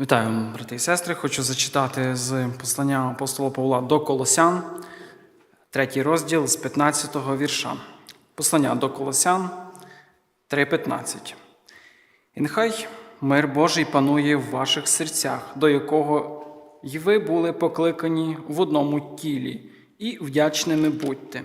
Вітаю, брати і сестри. Хочу зачитати з послання апостола Павла до Колосян, третій розділ з 15-го вірша. Послання до Колосян 3.15. І нехай мир Божий панує в ваших серцях, до якого й ви були покликані в одному тілі, і вдячними будьте.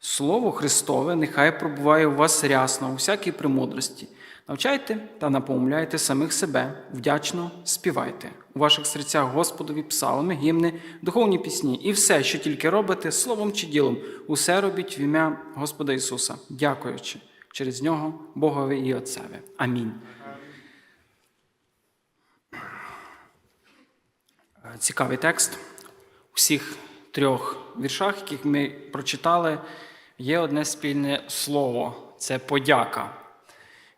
Слово Христове нехай пробуває у вас рясно у всякій премудрості. Навчайте та напомляйте самих себе, вдячно співайте у ваших серцях Господові псалми, гімни, духовні пісні і все, що тільки робите, словом чи ділом, усе робіть в ім'я Господа Ісуса, дякуючи через нього Богові і Отцеві. Амінь. Цікавий текст. У всіх трьох віршах, яких ми прочитали, є одне спільне слово це подяка.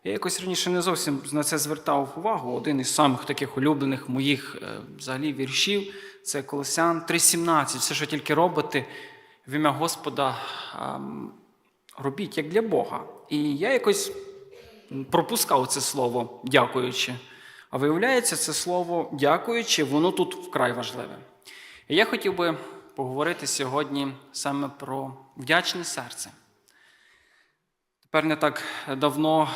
Я якось раніше не зовсім на це звертав увагу. Один із самих таких улюблених моїх е, взагалі віршів це Колосян 3.17. Все, що тільки робите в ім'я Господа, ем, робіть як для Бога. І я якось пропускав це слово дякуючи. А виявляється, це слово дякуючи, воно тут вкрай важливе. І я хотів би поговорити сьогодні саме про вдячне серце. Тепер не так давно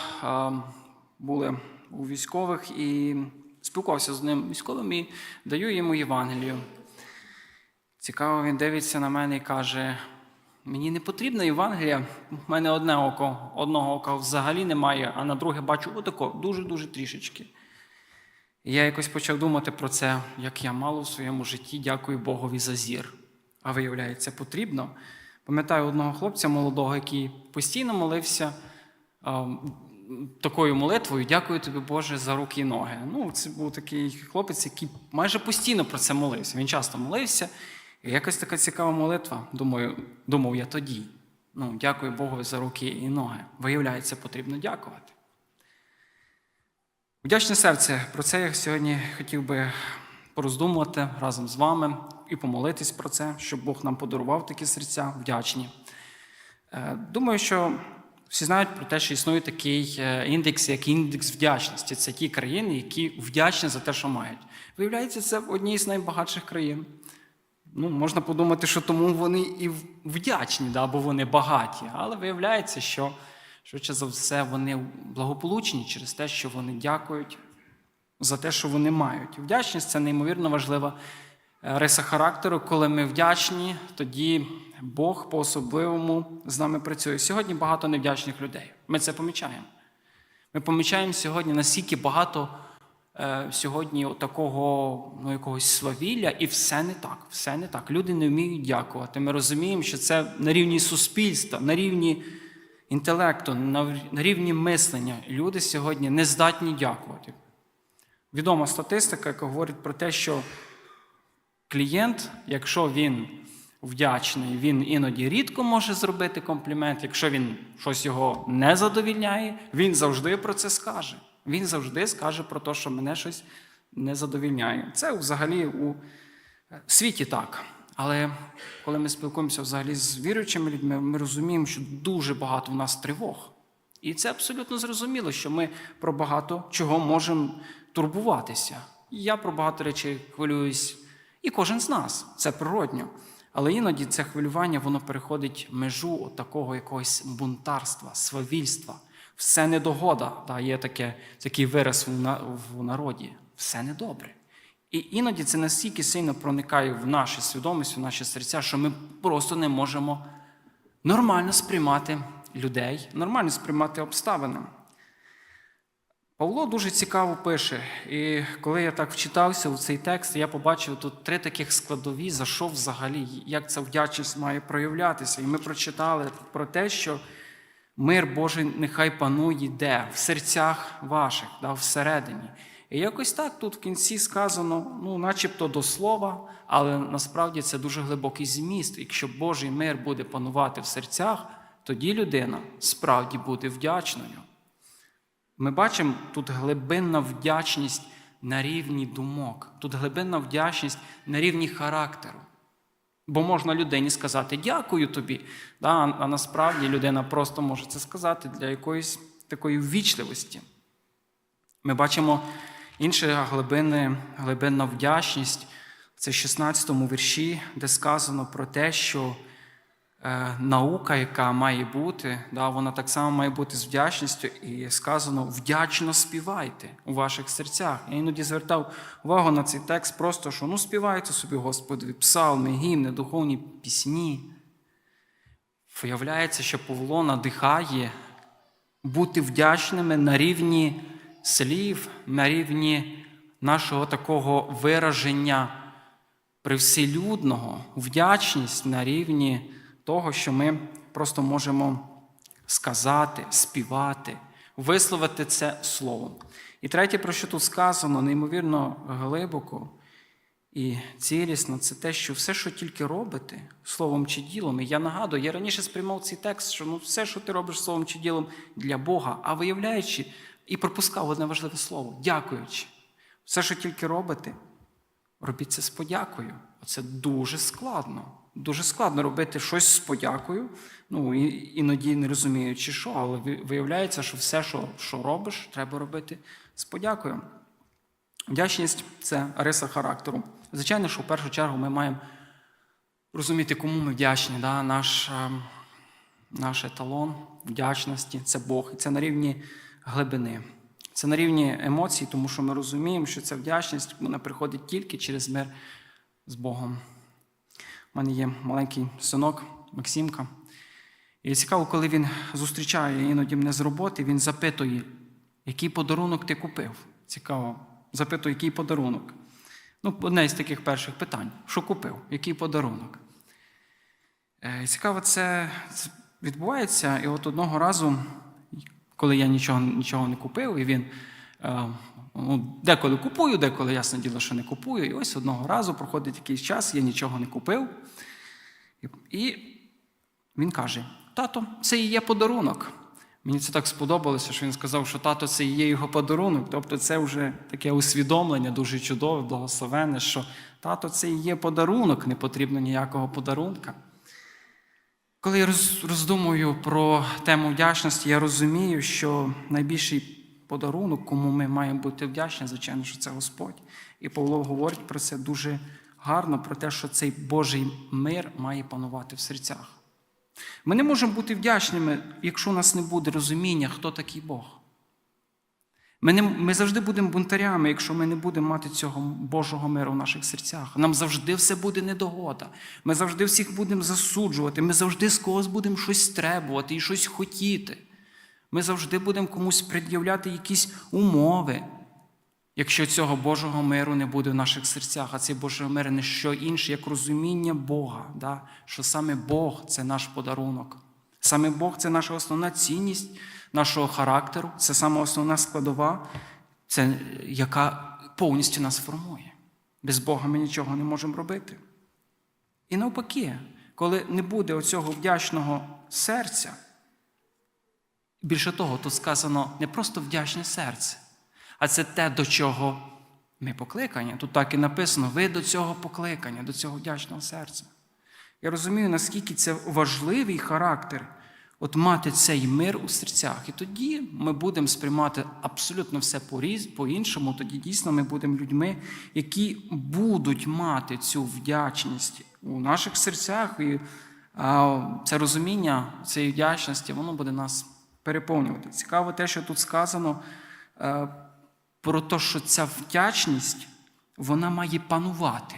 були у військових і спілкувався з ним військовим і даю йому Євангелію. Цікаво, він дивиться на мене і каже: мені не потрібна Євангелія, в мене одне око, одного ока взагалі немає, а на друге бачу отако, дуже-дуже трішечки. І я якось почав думати про це, як я мало в своєму житті дякую Богові за зір. А виявляється, потрібно. Пам'ятаю одного хлопця молодого, який постійно молився такою молитвою: Дякую тобі, Боже, за руки і ноги. Ну, це був такий хлопець, який майже постійно про це молився. Він часто молився. І якась така цікава молитва. Думаю, думав я тоді. Ну, дякую Богу за руки і ноги. Виявляється, потрібно дякувати. Вдячне серце. Про це я сьогодні хотів би пороздумувати разом з вами і помолитись про це, щоб Бог нам подарував такі серця вдячні. Е, Думаю, що всі знають про те, що існує такий е, індекс, як індекс вдячності. Це ті країни, які вдячні за те, що мають. Виявляється, це одні з найбагатших країн. Ну, Можна подумати, що тому вони і вдячні, да, бо вони багаті. Але виявляється, що швидше за все вони благополучні через те, що вони дякують за те, що вони мають. Вдячність це неймовірно важлива е, риса характеру. Коли ми вдячні, тоді Бог по-особливому з нами працює. Сьогодні багато невдячних людей. Ми це помічаємо. Ми помічаємо сьогодні, наскільки багато е, сьогодні такого ну, якогось свавілля, і все не так. Все не так. Люди не вміють дякувати. Ми розуміємо, що це на рівні суспільства, на рівні інтелекту, на на рівні мислення. Люди сьогодні не здатні дякувати. Відома статистика, яка говорить про те, що клієнт, якщо він вдячний, він іноді рідко може зробити комплімент. Якщо він щось його не задовільняє, він завжди про це скаже. Він завжди скаже про те, що мене щось не задовільняє. Це взагалі у світі так. Але коли ми спілкуємося взагалі з віруючими людьми, ми розуміємо, що дуже багато в нас тривог. І це абсолютно зрозуміло, що ми про багато чого можемо турбуватися. Я про багато речей хвилююсь, і кожен з нас це природньо. Але іноді це хвилювання воно переходить межу такого якогось бунтарства, свавільства. Все недогода. Да, Є таке, такий вираз в народі. Все недобре. І іноді це настільки сильно проникає в нашу свідомість, в наші серця, що ми просто не можемо нормально сприймати людей, нормально сприймати обставини. Павло дуже цікаво пише, і коли я так вчитався у цей текст, я побачив тут три таких складові, за що взагалі, як ця вдячність має проявлятися. І ми прочитали про те, що мир Божий нехай панує де? В серцях ваших, да, всередині. І якось так тут в кінці сказано, ну, начебто до слова, але насправді це дуже глибокий зміст. Якщо Божий мир буде панувати в серцях, тоді людина справді буде вдячною. Ми бачимо тут глибинна вдячність на рівні думок, тут глибинна вдячність на рівні характеру. Бо можна людині сказати дякую тобі, да, а насправді людина просто може це сказати для якоїсь такої ввічливості. Ми бачимо Інша глибини, глибинна вдячність це в 16 вірші, де сказано про те, що наука, яка має бути, да, вона так само має бути з вдячністю, і сказано вдячно співайте у ваших серцях. Я іноді звертав увагу на цей текст, просто що ну співайте собі, Господи, псалми, гімни, духовні пісні. Виявляється, що Павло надихає бути вдячними на рівні слів, на рівні нашого такого вираження привселюдного, вдячність на рівні того, що ми просто можемо сказати, співати, висловити це словом. І третє, про що тут сказано, неймовірно глибоко і цілісно, це те, що все, що тільки робите, словом чи ділом, і я нагадую, я раніше сприймав цей текст, що ну, все, що ти робиш словом чи ділом для Бога, а виявляючи, і пропускав одне важливе слово дякуючи. Все, що тільки робите, робіть це з подякою. Це дуже складно. Дуже складно робити щось з подякою, ну іноді не розуміючи, що, але виявляється, що все, що, що робиш, треба робити з подякою. Вдячність це риса характеру. Звичайно, що в першу чергу ми маємо розуміти, кому ми вдячні. Да? Наш, ем, наш еталон вдячності це Бог. І це на рівні глибини. Це на рівні емоцій, тому що ми розуміємо, що ця вдячність вона приходить тільки через мир з Богом. У мене є маленький синок Максимка. І цікаво, коли він зустрічає іноді мене з роботи, він запитує, який подарунок ти купив. Цікаво. Запитує, який подарунок. Ну, одне із таких перших питань: що купив? Який подарунок? Е, і Цікаво, це, це відбувається. І от одного разу, коли я нічого, нічого не купив, і він е, ну, деколи купую, деколи ясне діло, що не купую. І ось одного разу проходить якийсь час, я нічого не купив. І, він каже: Тато, це і є подарунок. Мені це так сподобалося, що він сказав, що тато це і є його подарунок. Тобто це вже таке усвідомлення, дуже чудове, благословенне, що тато це і є подарунок, не потрібно ніякого подарунка. Коли я роздумую про тему вдячності, я розумію, що найбільший подарунок, кому ми маємо бути вдячні, звичайно, що це Господь. І Павло говорить про це дуже гарно, про те, що цей Божий мир має панувати в серцях. Ми не можемо бути вдячними, якщо у нас не буде розуміння, хто такий Бог. Ми, не, ми завжди будемо бунтарями, якщо ми не будемо мати цього Божого миру в наших серцях. Нам завжди все буде недогода. Ми завжди всіх будемо засуджувати, ми завжди з когось будемо щось требувати і щось хотіти. Ми завжди будемо комусь пред'являти якісь умови, якщо цього Божого миру не буде в наших серцях, а цей Божий мир не що інше, як розуміння Бога, да? що саме Бог це наш подарунок. Саме Бог це наша основна цінність нашого характеру, це саме основна складова, це, яка повністю нас формує. Без Бога ми нічого не можемо робити. І навпаки, коли не буде оцього вдячного серця, більше того, тут сказано не просто вдячне серце, а це те, до чого ми покликані. Тут так і написано: ви до цього покликання, до цього вдячного серця. Я розумію, наскільки це важливий характер, от мати цей мир у серцях. І тоді ми будемо сприймати абсолютно все по-іншому. Тоді дійсно ми будемо людьми, які будуть мати цю вдячність у наших серцях. І це розуміння цієї вдячності, воно буде нас переповнювати. Цікаво те, що тут сказано е, про те, що ця вдячність вона має панувати.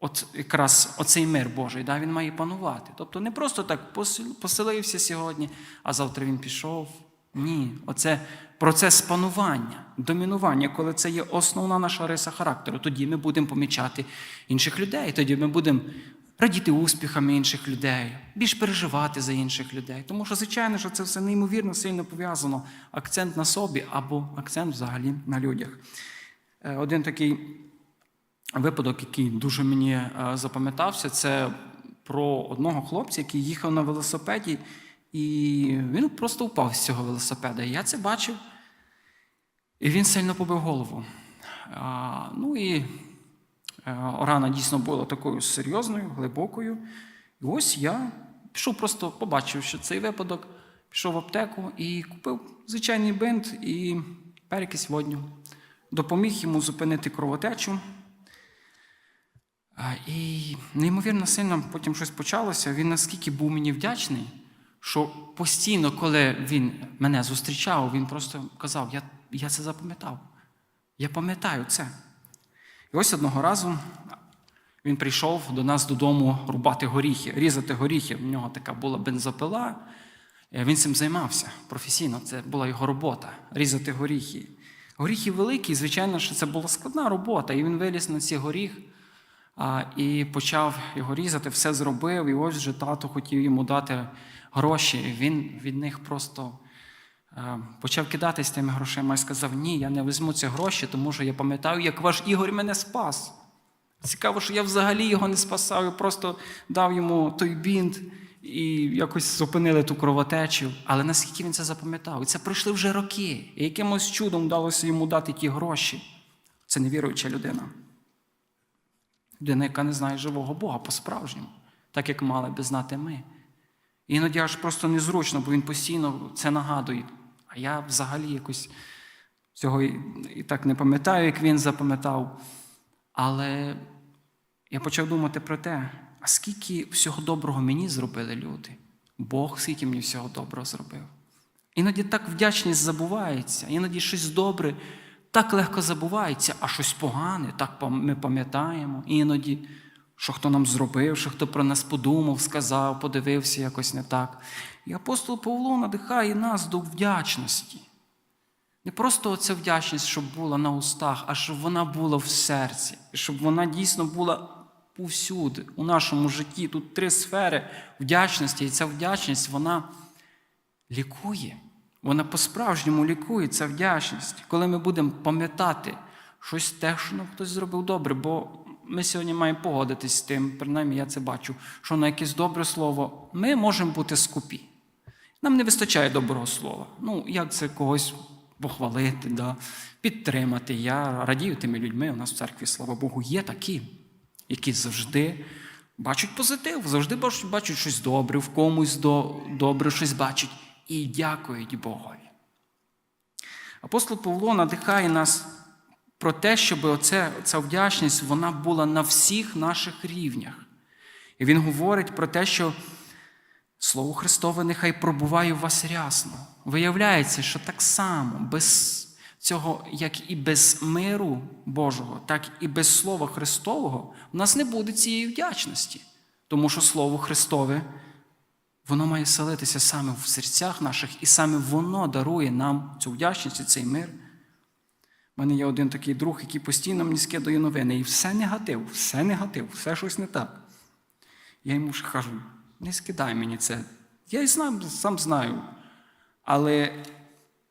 От якраз оцей мир Божий, да, він має панувати. Тобто не просто так поселився сьогодні, а завтра він пішов. Ні, оце процес панування, домінування, коли це є основна наша риса характеру. Тоді ми будемо помічати інших людей, тоді ми будемо радіти успіхами інших людей, більш переживати за інших людей. Тому що, звичайно, що це все неймовірно сильно пов'язано. Акцент на собі або акцент взагалі на людях. Е, Один такий випадок, який дуже мені е, запам'ятався, це про одного хлопця, який їхав на велосипеді, і він просто впав з цього велосипеда. Я це бачив, і він сильно побив голову. А, ну і е, рана дійсно була такою серйозною, глибокою. І ось я пішов, просто побачив, що цей випадок, пішов в аптеку і купив звичайний бинт і перекись водню допоміг йому зупинити кровотечу. І неймовірно сильно потім щось почалося. Він наскільки був мені вдячний, що постійно, коли він мене зустрічав, він просто казав: Я, я це запам'ятав. Я пам'ятаю це. І ось одного разу він прийшов до нас додому рубати горіхи, різати горіхи. В нього така була бензопила. Е, Він цим займався професійно. Це була його робота різати горіхи. Горіхи великі, звичайно, що це була складна робота. І він виліз на цей горіх і почав його різати, все зробив. І ось вже тато хотів йому дати гроші. І він від них просто почав кидатись тими грошима і сказав: Ні, я не візьму ці гроші, тому що я пам'ятаю, як ваш Ігор мене спас. Цікаво, що я взагалі його не спасав, я просто дав йому той бінт і якось зупинили ту кровотечу. Але наскільки він це запам'ятав? І це пройшли вже роки. І якимось чудом вдалося йому дати ті гроші. Це невіруюча людина. Людина, яка не знає живого Бога по-справжньому, так як мали би знати ми. Іноді аж просто незручно, бо він постійно це нагадує. Я взагалі якось цього і так не пам'ятаю, як він запам'ятав. Але я почав думати про те, а скільки всього доброго мені зробили люди? Бог скільки мені всього доброго зробив. Іноді так вдячність забувається, іноді щось добре так легко забувається, а щось погане, так ми пам'ятаємо. Іноді, що хто нам зробив, що хто про нас подумав, сказав, подивився якось не так. І апостол Павло надихає нас до вдячності. Не просто оця вдячність, щоб була на устах, а щоб вона була в серці, і щоб вона дійсно була повсюди, у нашому житті. Тут три сфери вдячності, і ця вдячність вона лікує. Вона по-справжньому лікує ця вдячність, коли ми будемо пам'ятати щось те, що нам хтось зробив добре, бо ми сьогодні маємо погодитись з тим, принаймні я це бачу, що на якесь добре слово ми можемо бути скупі. Нам не вистачає доброго слова. Ну, як це когось похвалити, да? підтримати. Я радію тими людьми. У нас в церкві, слава Богу, є такі, які завжди бачать позитив, завжди бачать, щось добре, в комусь до, добре щось бачать і дякують Богові. Апостол Павло надихає нас про те, щоб оце, ця вдячність вона була на всіх наших рівнях. І він говорить про те, що Слово Христове нехай пробуває в вас рясно. Виявляється, що так само, без цього, як і без миру Божого, так і без Слова Христового, у нас не буде цієї вдячності. Тому що Слово Христове, воно має селитися саме в серцях наших, і саме воно дарує нам цю вдячність і цей мир. У мене є один такий друг, який постійно мені скидає новини, і все негатив, все негатив, все щось не так. Я йому ж кажу, не скидай мені це. Я і знаю, сам знаю. Але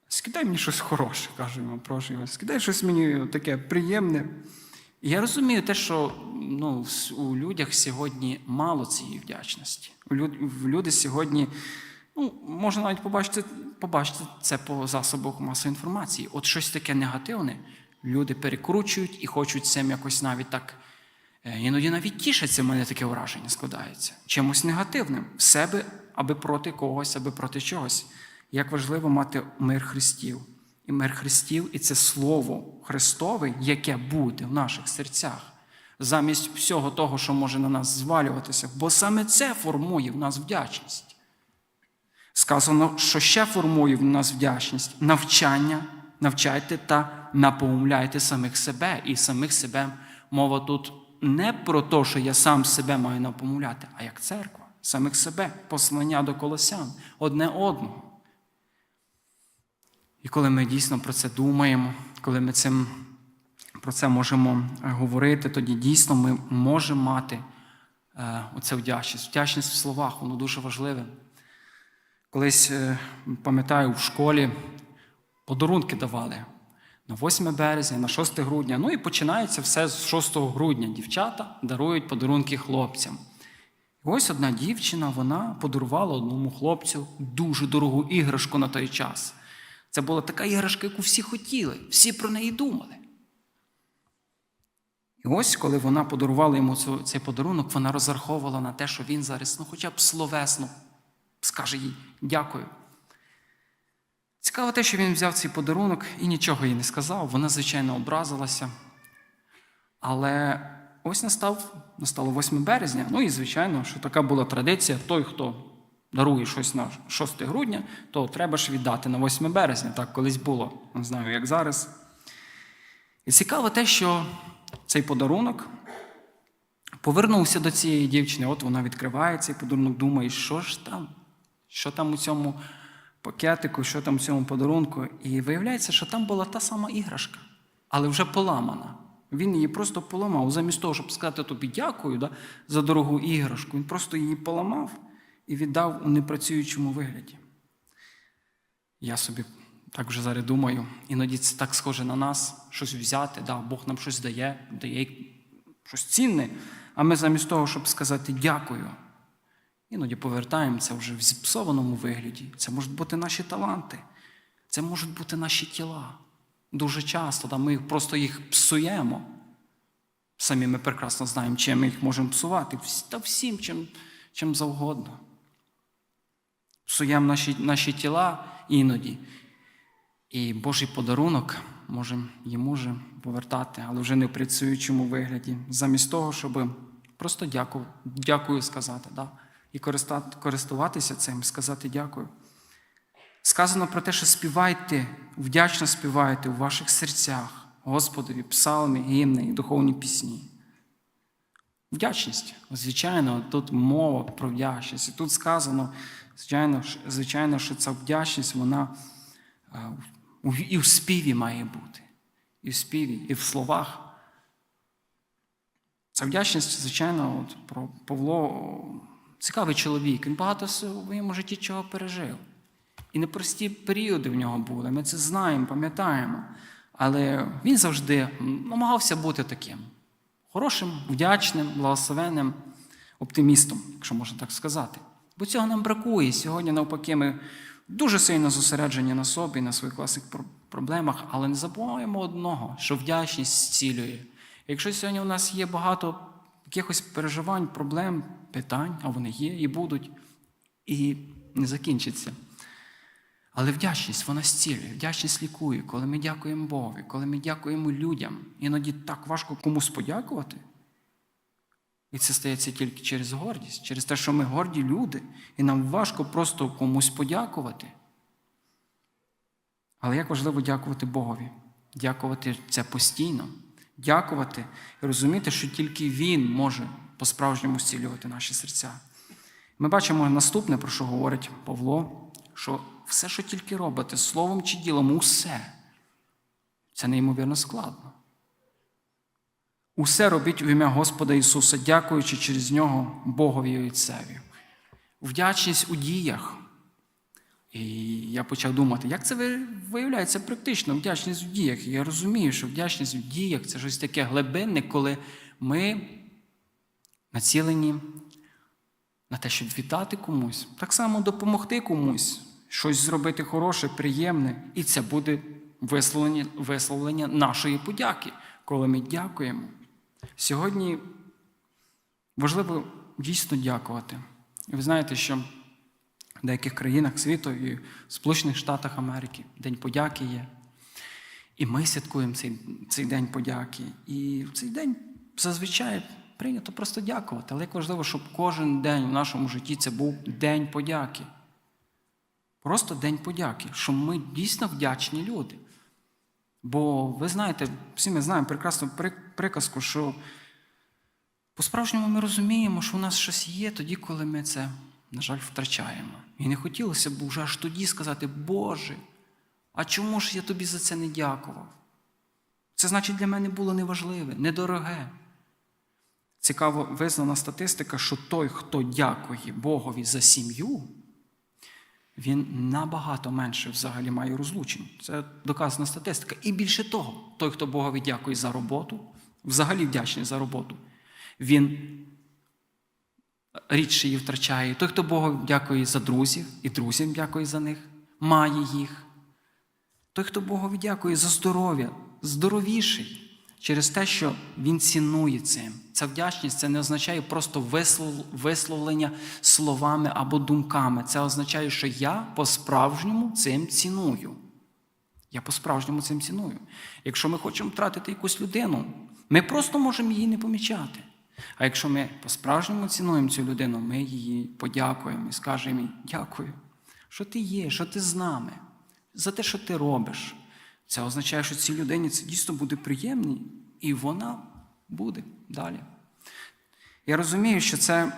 скидай мені щось хороше, кажу йому, прошу його, скидай щось мені таке приємне. І я розумію те, що ну, у людях сьогодні мало цієї вдячності. Люди сьогодні, ну, можна навіть побачити, побачити це по засобах масової інформації. От щось таке негативне, люди перекручують і хочуть цим якось навіть так. Е, Іноді навіть тішаться, в мене таке враження складається. Чимось негативним. В себе, аби проти когось, аби проти чогось. Як важливо мати мир Христів. І мир Христів, і це Слово Христове, яке буде в наших серцях, замість всього того, що може на нас звалюватися. Бо саме це формує в нас вдячність. Сказано, що ще формує в нас вдячність навчання, навчайте та напоумляйте самих себе. І самих себе мова тут не про те, що я сам себе маю напомуляти, а як церква, самих себе, послання до колосян, одне одного. І коли ми дійсно про це думаємо, коли ми цим, про це можемо е, говорити, тоді дійсно ми можемо мати е, оце вдячність. Вдячність в словах, воно дуже важливе. Колись, е, пам'ятаю, в школі подарунки давали на 8 березня, на 6 грудня. Ну і починається все з 6 грудня. Дівчата дарують подарунки хлопцям. І ось одна дівчина вона подарувала одному хлопцю дуже дорогу іграшку на той час. Це була така іграшка, яку всі хотіли, всі про неї думали. І ось, коли вона подарувала йому цей подарунок, вона розраховувала на те, що він зараз, ну хоча б словесно скаже їй дякую. Цікаво те, що він взяв цей подарунок і нічого їй не сказав. Вона, звичайно, образилася. Але ось настав, настало 8 березня. Ну і, звичайно, що така була традиція: той, хто дарує щось на 6 грудня, то треба ж віддати на 8 березня. Так колись було. Не знаю, як зараз. І цікаво те, що цей подарунок повернувся до цієї дівчини. От вона відкриває цей подарунок, думає, що ж там, що там у цьому пакетику, що там у цьому подарунку. І виявляється, що там була та сама іграшка, але вже поламана. Він її просто поламав. Замість того, щоб сказати тобі дякую да, за дорогу іграшку, він просто її поламав і віддав у непрацюючому вигляді. Я собі так вже зараз думаю, іноді це так схоже на нас, щось взяти, да, Бог нам щось дає, дає щось цінне, а ми замість того, щоб сказати дякую, іноді повертаємо це вже в зіпсованому вигляді. Це можуть бути наші таланти, це можуть бути наші тіла. Дуже часто да, ми просто їх псуємо. Самі ми прекрасно знаємо, чим ми їх можемо псувати, та всім, чим, чим завгодно. Псуємо наші, наші тіла іноді. І Божий подарунок може, їм може повертати, але вже не в працюючому вигляді, замість того, щоб просто дякую, дякую сказати, да? І користуватися цим, сказати дякую. Сказано про те, що співайте, вдячно співайте у ваших серцях Господові, псалми, гімни і духовні пісні. Вдячність. Звичайно, тут мова про вдячність. І тут сказано, звичайно, звичайно, що ця вдячність, вона і в співі має бути, і в співі, і в словах. Ця вдячність, звичайно, от про Павло цікавий чоловік. Він багато в своєму житті чого пережив. І непрості періоди в нього були. Ми це знаємо, пам'ятаємо. Але він завжди намагався бути таким хорошим, вдячним, благословенним оптимістом, якщо можна так сказати. Бо цього нам бракує. Сьогодні, навпаки, ми дуже сильно зосереджені на собі, на своїх власних проблемах, але не забуваємо одного, що вдячність зцілює. Якщо сьогодні у нас є багато якихось переживань, проблем, питань, а вони є і будуть, і не закінчиться. Але вдячність вона зцілює, вдячність лікує, коли ми дякуємо Богові, коли ми дякуємо людям. Іноді так важко комусь подякувати. І це стається тільки через гордість, через те, що ми горді люди, і нам важко просто комусь подякувати. Але як важливо дякувати Богові, дякувати це постійно, дякувати і розуміти, що тільки Він може по-справжньому зцілювати наші серця. Ми бачимо наступне, про що говорить Павло, що все, що тільки робите, словом чи ділом, усе. Це неймовірно складно. Усе робіть в ім'я Господа Ісуса, дякуючи через нього Богові і Отцеві. Вдячність у діях. І я почав думати, як це виявляється практично, вдячність в діях. І я розумію, що вдячність в діях це щось таке глибинне, коли ми націлені на те, щоб вітати комусь, так само допомогти комусь, щось зробити хороше, приємне, і це буде висловлення, висловлення нашої подяки, коли ми дякуємо. Сьогодні важливо дійсно дякувати. І ви знаєте, що в деяких країнах світу і в Сполучених Штатах Америки День подяки є. І ми святкуємо цей, цей День подяки. І в цей день зазвичай прийнято просто дякувати. Але як важливо, щоб кожен день в нашому житті це був День подяки. Просто День подяки, що ми дійсно вдячні люди. Бо ви знаєте, всі ми знаємо прекрасну приказку, що по-справжньому ми розуміємо, що у нас щось є тоді, коли ми це, на жаль, втрачаємо. І не хотілося б вже аж тоді сказати, Боже, а чому ж я тобі за це не дякував? Це значить для мене було неважливе, недороге. Цікаво визнана статистика, що той, хто дякує Богові за сім'ю, він набагато менше взагалі має розлучень. Це доказана статистика. І більше того, той, хто Богові дякує за роботу, взагалі вдячний за роботу, він рідше її втрачає. Той, хто Богові дякує за друзів, і друзям дякує за них, має їх. Той, хто Богові дякує за здоров'я, здоровіший через те, що він цінує цим. Ця вдячність це не означає просто висловлення словами або думками. Це означає, що я по-справжньому цим ціную. Я по-справжньому цим ціную. Якщо ми хочемо втратити якусь людину, ми просто можемо її не помічати. А якщо ми по-справжньому цінуємо цю людину, ми їй подякуємо і скажемо їй дякую, що ти є, що ти з нами, за те, що ти робиш. Це означає, що цій людині це дійсно буде приємно, і вона буде далі. Я розумію, що це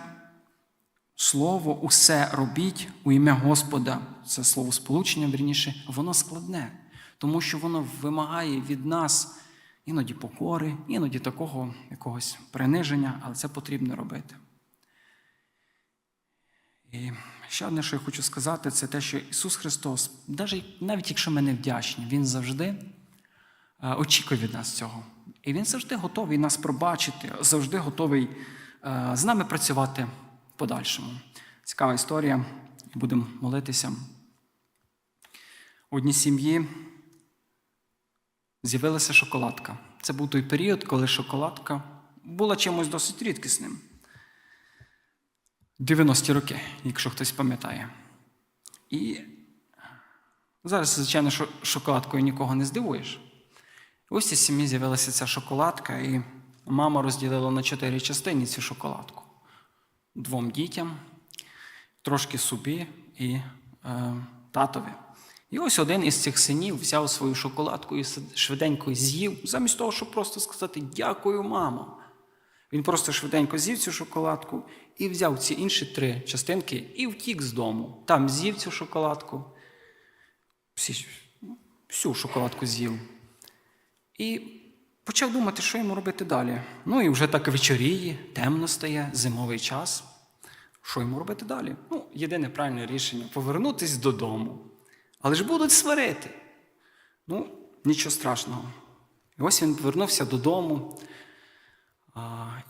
слово усе робіть у ім'я Господа, це слово сполучення, вірніше, воно складне, тому що воно вимагає від нас іноді покори, іноді такого якогось приниження, але це потрібно робити. І ще одне, що я хочу сказати, це те, що Ісус Христос, навіть, якщо ми не вдячні, Він завжди е, очікує від нас цього. І Він завжди готовий нас пробачити, завжди готовий е, з нами працювати в подальшому. Цікава історія, будемо молитися. У одній сім'ї з'явилася шоколадка. Це був той період, коли шоколадка була чимось досить рідкісним. 90-ті роки, якщо хтось пам'ятає. І зараз, звичайно, шоколадкою нікого не здивуєш. Ось у сім'ї з'явилася ця шоколадка, і мама розділила на чотири частини цю шоколадку. Двом дітям, трошки собі і е, татові. І ось один із цих синів взяв свою шоколадку і швиденько з'їв, замість того, щоб просто сказати Дякую, мамо. Він просто швиденько з'їв цю шоколадку і взяв ці інші три частинки і втік з дому. Там з'їв цю шоколадку, всю шоколадку з'їв. І почав думати, що йому робити далі. Ну і вже так вечоріє, темно стає, зимовий час. Що йому робити далі? Ну, єдине правильне рішення повернутися додому. Але ж будуть сварити. Ну, нічого страшного. І ось він повернувся додому.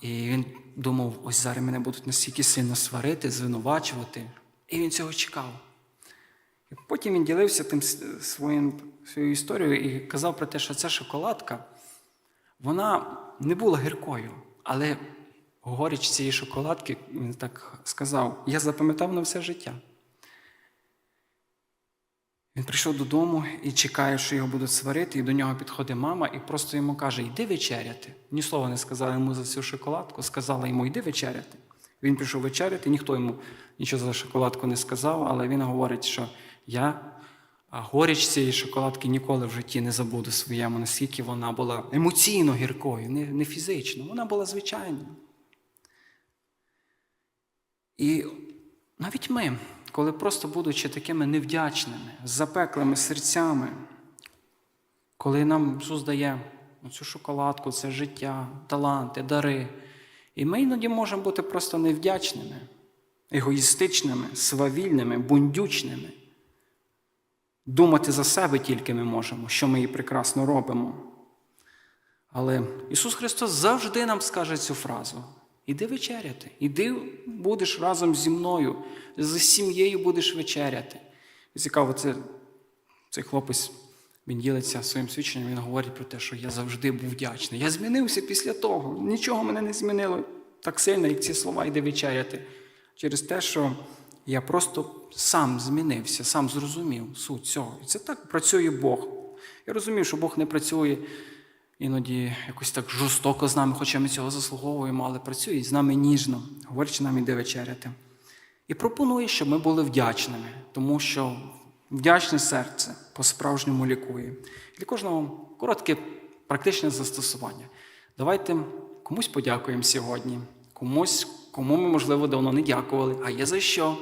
І він думав, ось зараз мене будуть настільки сильно сварити, звинувачувати. І він цього чекав. І потім він ділився тим своїм, своєю історією і казав про те, що ця шоколадка, вона не була гіркою, але горіч цієї шоколадки, він так сказав, я запам'ятав на все життя. Він прийшов додому і чекає, що його будуть сварити, і до нього підходить мама і просто йому каже: Йди вечеряти. Ні слова не сказала йому за цю шоколадку, сказала йому, йди вечеряти. Він прийшов вечеряти, ніхто йому нічого за шоколадку не сказав, але він говорить, що я горіч цієї шоколадки ніколи в житті не забуду своєму, наскільки вона була емоційно гіркою, не, не фізично, вона була звичайною. І навіть ми, коли просто будучи такими невдячними, запеклими серцями, коли нам Ісус дає цю шоколадку, це життя, таланти, дари, і ми іноді можемо бути просто невдячними, егоїстичними, свавільними, бундючними. Думати за себе тільки ми можемо, що ми і прекрасно робимо. Але Ісус Христос завжди нам скаже цю фразу. Іди вечеряти, іди будеш разом зі мною, з сім'єю будеш вечеряти. І цікаво, це, цей хлопець він ділиться своїм свідченням, він говорить про те, що я завжди був вдячний. Я змінився після того. Нічого мене не змінило так сильно, як ці слова йди вечеряти. Через те, що я просто сам змінився, сам зрозумів суть цього. І це так працює Бог. Я розумію, що Бог не працює іноді якось так жорстоко з нами, хоча ми цього заслуговуємо, але працює з нами ніжно, говорячи нам іде вечеряти. І пропонує, щоб ми були вдячними, тому що вдячне серце по-справжньому лікує. Для кожного коротке практичне застосування. Давайте комусь подякуємо сьогодні, комусь, кому ми, можливо, давно не дякували, а є за що.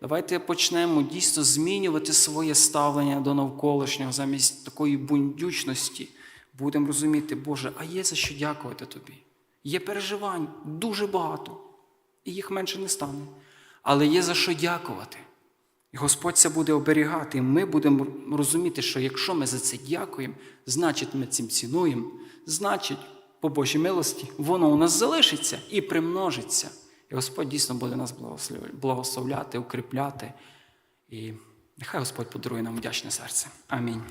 Давайте почнемо дійсно змінювати своє ставлення до навколишнього замість такої бундючності. Будемо розуміти, Боже, а є за що дякувати Тобі. Є переживань дуже багато, і їх менше не стане. Але є за що дякувати. І Господь це буде оберігати. І ми будемо розуміти, що якщо ми за це дякуємо, значить ми цим цінуємо, значить, по Божій милості, воно у нас залишиться і примножиться. І Господь дійсно буде нас благословляти, укріпляти. І нехай Господь подарує нам вдячне серце. Амінь.